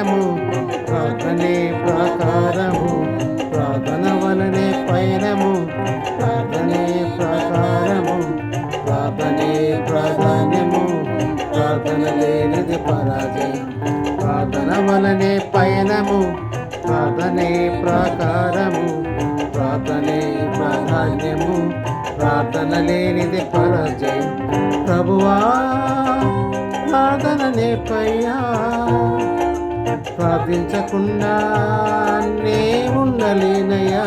ప్రకారము ప్రార్థనే ప్రాకారము ప్రార్థన వలనే పయనము ప్రార్థనే ప్రాకారము ప్రార్థనే ప్రాధాన్యము ప్రార్థన లేనిది పరాజయం. ప్రార్థన వలనే పయనము ప్రార్థనే ప్రకారము ప్రార్థనే ప్రాధాన్యము ప్రార్థన లేనిది పరాజయం. ప్రభువా ప్రార్థననే పయ్యా. ప్రార్థించకుండా నే ఉండలేనయ్యా.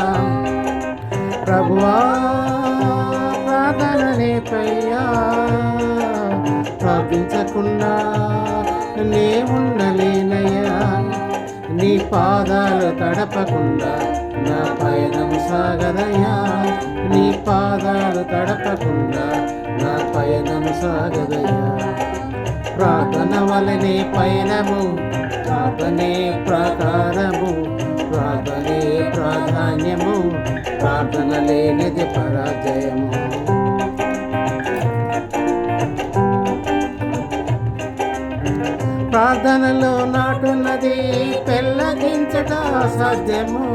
ప్రభువా ప్రార్థననే పయ్యా ప్రార్థించకుండా నే ఉండలేనయ్యా. నీ పాదాలు తడపకుండా నా పయనం సాగదయ్యా. నీ పాదాలు తడపకుండా నా పయనం సాగదయ్యా. ప్రార్థన వలనే పయనము ప్రార్థనే ప్రాకారము ప్రార్థనే ప్రాధాన్యము ప్రార్థన లేనిది పరాజయము. ప్రార్థనలో నాటున్నది పెళ్ళగించట అసాధ్యము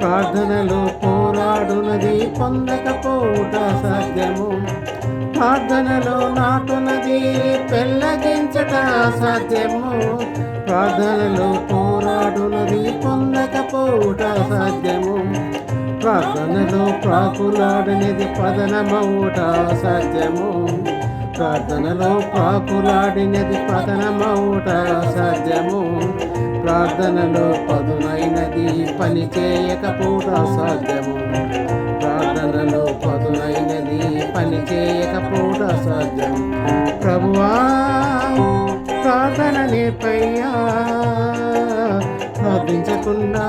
ప్రార్థనలో పోరాడునది పొందకపోవుట అసాధ్యము. ప్రార్థనలో నాటునది పెళ్ళగించట అసాధ్యము. ప్రార్థనలో పోరాడునది పొందకపోవుట అసాధ్యము. ప్రార్థనలో ప్రాకులాడినది పదనమవుట అసాధ్యము. ప్రార్థనలో ప్రాకులాడినది పతనమవుట సాధ్యము ప్రార్థనలో పదునైనది పని చేయకపోవట సాధ్యము ప్రార్థనలో పని చేయకపోవట సాధ్యము ప్రభువా ప్రార్థన నేర్పయ్యా ప్రార్థించకుండా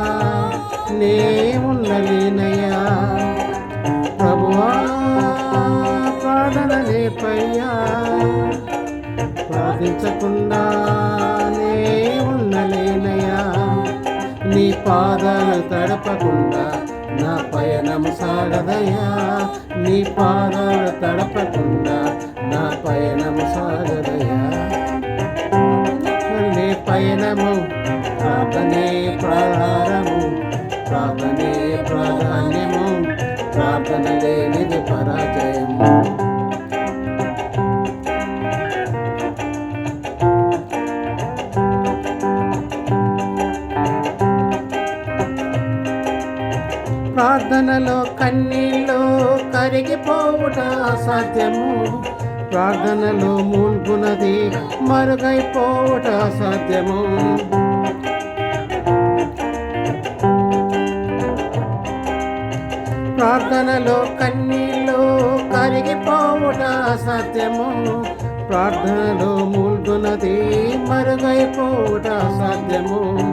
నే తడపకుండా నా పయనము సాగదయ్యా. నీ పాదాలు తడపకుండా నా పయనము సాగదయ్యా. నీ పయనము ప్రార్థనే ప్రాధారము ప్రార్థనే ప్రాధాన్యము ప్రార్థన లేనిది పరాజయము. ప్రార్థనలో కన్నీళ్ళు కరిగిపోవుట అసాధ్యము. ప్రార్థనలో మూల్గునది మరుగైపోవుట అసాధ్యము. ప్రార్థనలో కన్నీళ్ళు కరిగిపోవుట అసాధ్యము. ప్రార్థనలో మూల్గునది మరుగైపోవుట అసాధ్యము.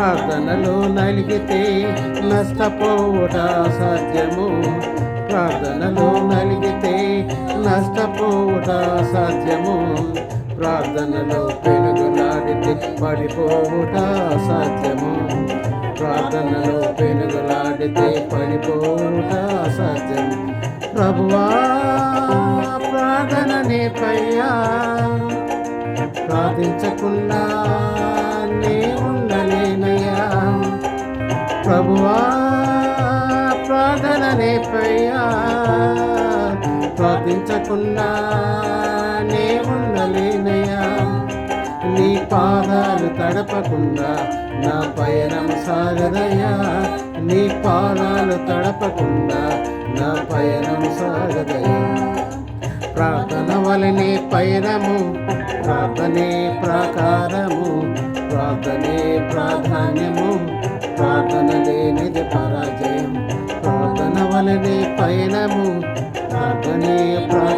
ప్రార్థనలో నలిగితే నష్టపోవుట సాధ్యము. ప్రార్థనలో నలిగితే నష్టపోవుట సాధ్యము. ప్రార్థనలో పెనుగులాడితే పడిపోవుట సాధ్యము. ప్రార్థనలో పెనుగులాడితే పడిపోవుట సాధ్యము. ప్రభువా ప్రార్థన నేపయ్యా. ప్రార్థించకుండా ప్రభువా ప్రార్థన నేపయ్యా ప్రార్థించకుండా నే ఉండలేనయ్యా నీ పాదాలు తడపకుండా నా పయనం సాగదయ్యా. నీ పాదాలు తడపకుండా నా పయనం సాగదయ్యా. ప్రార్థన వలనే పయనము ప్రార్థనే ప్రాకారము ప్రార్థనే ప్రాధాన్యము. ప్రార్థన లేనిది పరాజయం. ప్రార్థన వలనే పైనము ప్రార్థనే ప్రా